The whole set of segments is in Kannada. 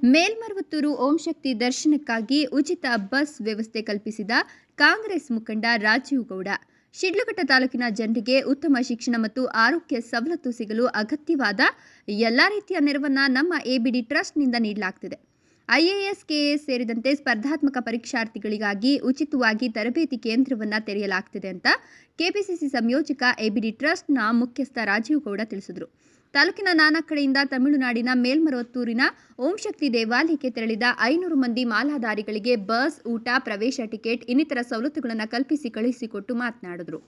ಪುತ್ತೂರು ಓಂ ಶಕ್ತಿ ದರ್ಶನಕ್ಕಾಗಿ ಉಚಿತ ಬಸ್ ವ್ಯವಸ್ಥೆ ಕಲ್ಪಿಸಿದ ಕಾಂಗ್ರೆಸ್ ಮುಖಂಡ ರಾಜೀವ್ ಗೌಡ. ಶಿಡ್ಲಘಟ್ಟ ತಾಲೂಕಿನ ಜನರಿಗೆ ಉತ್ತಮ ಶಿಕ್ಷಣ ಮತ್ತು ಆರೋಗ್ಯ ಸವಲತ್ತು ಸಿಗಲು ಅಗತ್ಯವಾದ ಎಲ್ಲ ರೀತಿಯ ನೆರವನ್ನು ನಮ್ಮ ಎಬಿಡಿ ಟ್ರಸ್ಟ್ನಿಂದ ನೀಡಲಾಗ್ತಿದೆ. ಐಎಎಸ್, ಕೆಎಎಸ್ ಸೇರಿದಂತೆ ಸ್ಪರ್ಧಾತ್ಮಕ ಪರೀಕ್ಷಾರ್ಥಿಗಳಿಗಾಗಿ ಉಚಿತವಾಗಿ ತರಬೇತಿ ಕೇಂದ್ರವನ್ನು ತೆರೆಯಲಾಗ್ತಿದೆ ಅಂತ ಕೆಪಿಸಿಸಿ ಸಂಯೋಜಕ ಎಬಿಡಿ ಟ್ರಸ್ಟ್ನ ಮುಖ್ಯಸ್ಥ ರಾಜೀವ್ ಗೌಡ ತಿಳಿಸಿದರು. ತಾಲೂಕಿನ ನಾನಾ ಕಡೆಯಿಂದ ತಮಿಳುನಾಡಿನ ಮೇಲ್ಮರವತ್ತೂರಿನ ಓಂ ಶಕ್ತಿ ದೇವಾಲಯಕ್ಕೆ ತೆರಳಿದ ಐನೂರು ಮಂದಿ ಮಾಲಾಧಾರಿಗಳಿಗೆ ಬಸ್, ಊಟ, ಪ್ರವೇಶ ಟಿಕೆಟ್, ಇನ್ನಿತರ ಸವಲತ್ತುಗಳನ್ನು ಕಲ್ಪಿಸಿ ಕಳುಹಿಸಿಕೊಟ್ಟು ಮಾತನಾಡಿದರು.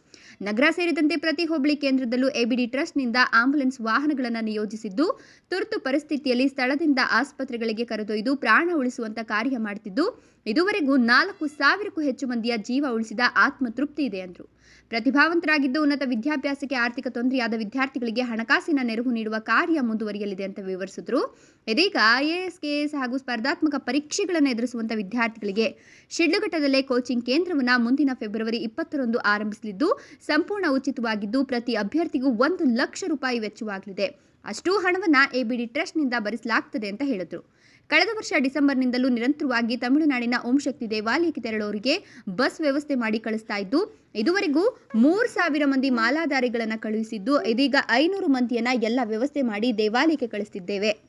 ನಗರ ಸೇರಿದಂತೆ ಪ್ರತಿ ಹೋಬಳಿ ಕೇಂದ್ರದಲ್ಲೂ ಎಬಿಡಿ ಟ್ರಸ್ಟ್ನಿಂದ ಆಂಬ್ಯುಲೆನ್ಸ್ ವಾಹನಗಳನ್ನು ನಿಯೋಜಿಸಿದ್ದು, ತುರ್ತು ಪರಿಸ್ಥಿತಿಯಲ್ಲಿ ಸ್ಥಳದಿಂದ ಆಸ್ಪತ್ರೆಗಳಿಗೆ ಕರೆದೊಯ್ದು ಪ್ರಾಣ ಉಳಿಸುವಂತ ಕಾರ್ಯ ಮಾಡುತ್ತಿದ್ದು ಇದುವರೆಗೂ ನಾಲ್ಕು ಸಾವಿರಕ್ಕೂ ಹೆಚ್ಚು ಮಂದಿಯ ಜೀವ ಉಳಿಸಿದ ಆತ್ಮತೃಪ್ತಿ ಇದೆ ಎಂದರು ಪ್ರತಿಭಾವಂತರಾಗಿದ್ದು ಉನ್ನತ ವಿದ್ಯಾಭ್ಯಾಸಕ್ಕೆ ಆರ್ಥಿಕ ತೊಂದರೆಯಾದ ವಿದ್ಯಾರ್ಥಿಗಳಿಗೆ ಹಣಕಾಸಿನ ನೆರವು ನೀಡುವ ಕಾರ್ಯ ಮುಂದುವರಿಯಲಿದೆ ಅಂತ ವಿವರಿಸಿದ್ರು. ಇದೀಗ ಐಎಎಸ್ ಕೆಎಸ್ ಹಾಗೂ ಸ್ಪರ್ಧಾತ್ಮಕ ಪರೀಕ್ಷೆಗಳನ್ನು ಎದುರಿಸುವಂತಹ ವಿದ್ಯಾರ್ಥಿಗಳಿಗೆ ಶಿಡ್ಲಘಟ್ಟದಲ್ಲೇ ಕೋಚಿಂಗ್ ಕೇಂದ್ರವನ್ನು ಮುಂದಿನ ಫೆಬ್ರವರಿ ಇಪ್ಪತ್ತರಂದು ಆರಂಭಿಸಲಿದ್ದು, ಸಂಪೂರ್ಣ ಉಚಿತವಾಗಿದ್ದು ಪ್ರತಿ ಅಭ್ಯರ್ಥಿಗೂ ಒಂದು ಲಕ್ಷ ರೂಪಾಯಿ ವೆಚ್ಚವಾಗಲಿದೆ. ಅಷ್ಟೂ ಹಣವನ್ನು ಎಬಿಡಿ ಟ್ರಸ್ಟ್ನಿಂದ ಭರಿಸಲಾಗ್ತದೆ ಅಂತ ಹೇಳಿದರು. ಕಳೆದ ವರ್ಷ ಡಿಸೆಂಬರ್ನಿಂದಲೂ ನಿರಂತರವಾಗಿ ತಮಿಳುನಾಡಿನ ಓಂಶಕ್ತಿ ದೇವಾಲಯಕ್ಕೆ ತೆರಳೋರಿಗೆ ಬಸ್ ವ್ಯವಸ್ಥೆ ಮಾಡಿ ಕಳಿಸ್ತಾ ಇದ್ದು, ಇದುವರೆಗೂ ಮೂರು ಸಾವಿರ ಮಂದಿ ಮಾಲಾಧಾರಿಗಳನ್ನು ಕಳುಹಿಸಿದ್ದು, ಇದೀಗ ಐನೂರು ಮಂದಿಯನ್ನ ಎಲ್ಲ ವ್ಯವಸ್ಥೆ ಮಾಡಿ ದೇವಾಲಯಕ್ಕೆ ಕಳಿಸ್ತಿದ್ದೇವೆ.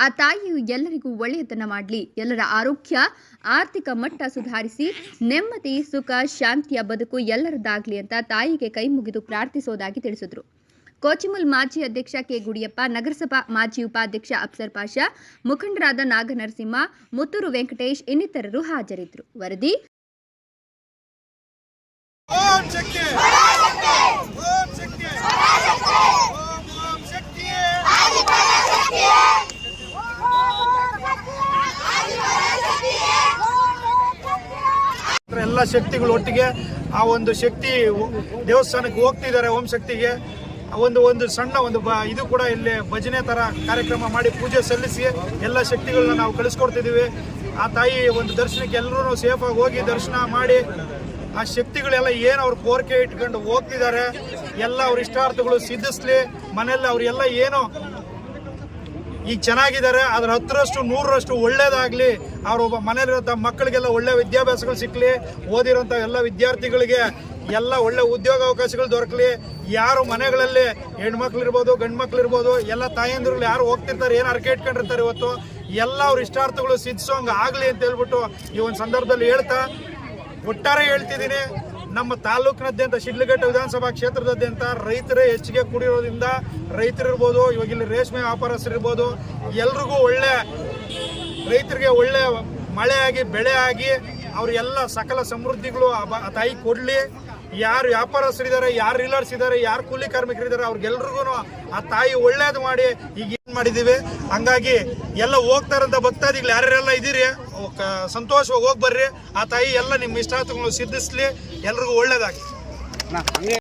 ಆ ತಾಯಿಯು ಎಲ್ಲರಿಗೂ ಒಳ್ಳೆಯದನ್ನ ಮಾಡಲಿ, ಎಲ್ಲರ ಆರೋಗ್ಯ, ಆರ್ಥಿಕ ಮಟ್ಟ ಸುಧಾರಿಸಿ, ನೆಮ್ಮದಿ, ಸುಖ, ಶಾಂತಿಯ ಬದುಕು ಎಲ್ಲರದ್ದಾಗಲಿ ಅಂತ ತಾಯಿಗೆ ಕೈ ಮುಗಿದು ಪ್ರಾರ್ಥಿಸೋದಾಗಿ ತಿಳಿಸಿದರು. ಕೋಚಿಮುಲ್ ಮಾಜಿ ಅಧ್ಯಕ್ಷ ಕೆ ಗುಡಿಯಪ್ಪ ನಗರಸಭಾ ಮಾಜಿ ಉಪಾಧ್ಯಕ್ಷ ಅಫ್ಸರ್ ಪಾಷಾ ಮುಖಂಡರಾದ ನಾಗನರಸಿಂಹ ಮುತ್ತೂರು ವೆಂಕಟೇಶ್ ಇನ್ನಿತರರು ಹಾಜರಿದ್ದರು. ವರದಿ ಓಂ ಶಕ್ತಿ! ಓಂ ಶಕ್ತಿ! ಓಂ ಓಂ ಶಕ್ತಿ ಎಲ್ಲ ಶಕ್ತಿಗಳು ಒಟ್ಟಿಗೆ ಆ ಒಂದು ಶಕ್ತಿ ದೇವಸ್ಥಾನಕ್ಕೆ ಹೋಗ್ತಿದ್ದಾರೆ ಓಂ ಶಕ್ತಿಗೆ. ಒಂದು ಒಂದು ಸಣ್ಣ ಒಂದು ಇದು ಕೂಡ ಇಲ್ಲಿ ಭಜನೆ ತರ ಕಾರ್ಯಕ್ರಮ ಮಾಡಿ ಪೂಜೆ ಸಲ್ಲಿಸಿ ಎಲ್ಲ ಶಕ್ತಿಗಳನ್ನ ನಾವು ಕಳಿಸ್ಕೊಡ್ತಿದ್ದೀವಿ. ಆ ತಾಯಿ ಒಂದು ದರ್ಶನಕ್ಕೆ ಎಲ್ಲರೂ ಸೇಫ್ ಆಗಿ ಹೋಗಿ ದರ್ಶನ ಮಾಡಿ ಆ ಶಕ್ತಿಗಳೆಲ್ಲ ಏನು ಅವ್ರ ಕೋರಿಕೆ ಇಟ್ಕೊಂಡು ಹೋಗ್ತಿದ್ದಾರೆ. ಎಲ್ಲ ಅವ್ರ ಇಷ್ಟಾರ್ಥಗಳು ಸಿದ್ಧಿಸ್ಲಿ. ಮನೆಯಲ್ಲಿ ಅವರೆಲ್ಲ ಏನು ಈಗ ಚೆನ್ನಾಗಿದ್ದಾರೆ. ಅದ್ರ ಹತ್ತರಷ್ಟು, ನೂರರಷ್ಟು ಒಳ್ಳೇದಾಗಲಿ. ಅವ್ರ ಒಬ್ಬ ಮಕ್ಕಳಿಗೆಲ್ಲ ಒಳ್ಳೆ ವಿದ್ಯಾಭ್ಯಾಸಗಳು ಸಿಕ್ಕಲಿ ಓದಿರೋಂಥ ಎಲ್ಲ ವಿದ್ಯಾರ್ಥಿಗಳಿಗೆ ಎಲ್ಲ ಒಳ್ಳೆ ಉದ್ಯೋಗ ಅವಕಾಶಗಳು ದೊರಕಲಿ. ಯಾರು ಮನೆಗಳಲ್ಲಿ ಹೆಣ್ಮಕ್ಳು ಇರ್ಬೋದು ಗಂಡು ಮಕ್ಳು ಇರ್ಬೋದು ಎಲ್ಲ ತಾಯಂದಿರುಗಳು ಯಾರು ಹೋಗ್ತಿರ್ತಾರೆ, ಏನು ಅರ್ಕೆ ಇಟ್ಕೊಂಡಿರ್ತಾರೆ ಇವತ್ತು, ಎಲ್ಲ ಅವ್ರ ಇಷ್ಟಾರ್ಥಗಳು ಸಿದ್ಧಿಸೋಂಗ ಆಗಲಿ ಅಂತ ಹೇಳ್ಬಿಟ್ಟು ಈ ಒಂದು ಸಂದರ್ಭದಲ್ಲಿ ಹೇಳ್ತಾ, ಒಟ್ಟಾರೆ ಹೇಳ್ತಿದ್ದೀನಿ, ನಮ್ಮ ತಾಲೂಕಿನಾದ್ಯಂತ, ಶಿಡ್ಲಘಟ್ಟ ವಿಧಾನಸಭಾ ಕ್ಷೇತ್ರದಾದ್ಯಂತ ರೈತರೇ ಹೆಚ್ಚಿಗೆ ಕೂಡಿರೋದ್ರಿಂದ ರೈತರಿರ್ಬೋದು, ಇವಾಗ ಇಲ್ಲಿ ರೇಷ್ಮೆ ವ್ಯಾಪಾರಸ್ಥರಿರ್ಬೋದು, ಎಲ್ರಿಗೂ ಒಳ್ಳೆ, ರೈತರಿಗೆ ಒಳ್ಳೆ ಮಳೆ ಆಗಿ ಬೆಳೆ ಆಗಿ ಅವರೆಲ್ಲ ಸಕಲ ಸಮೃದ್ಧಿಗಳು ತಾಯಿ ಕೊಡಲಿ. ಯಾರು ವ್ಯಾಪಾರಸ್ಥರಿದ್ದಾರೆ, ಯಾರು ರೀಲರ್ಸ್ ಇದ್ದಾರೆ, ಯಾರು ಕೂಲಿ ಕಾರ್ಮಿಕರಿದ್ದಾರೆ ಅವ್ರಿಗೆಲ್ರಿಗೂ ಆ ತಾಯಿ ಒಳ್ಳೇದು ಮಾಡಿ ಈಗ ಏನು ಮಾಡಿದ್ದೀವಿ ಹಂಗಾಗಿ ಎಲ್ಲ ಹೋಗ್ತಾರಂತ ಭಕ್ತಾದಿಗಳು ಯಾರ್ಯಾರೆಲ್ಲ ಇದ್ದೀರಿ? ಸಂತೋಷವಾಗಿ ಹೋಗಿ ಬರ್ರಿ. ಆ ತಾಯಿ ಎಲ್ಲ ನಿಮ್ಮ ಇಷ್ಟಾರ್ಥಗಳು ಸಿದ್ಧಿಸ್ಲಿ. ಎಲ್ರಿಗೂ ಒಳ್ಳೇದಾಗಿ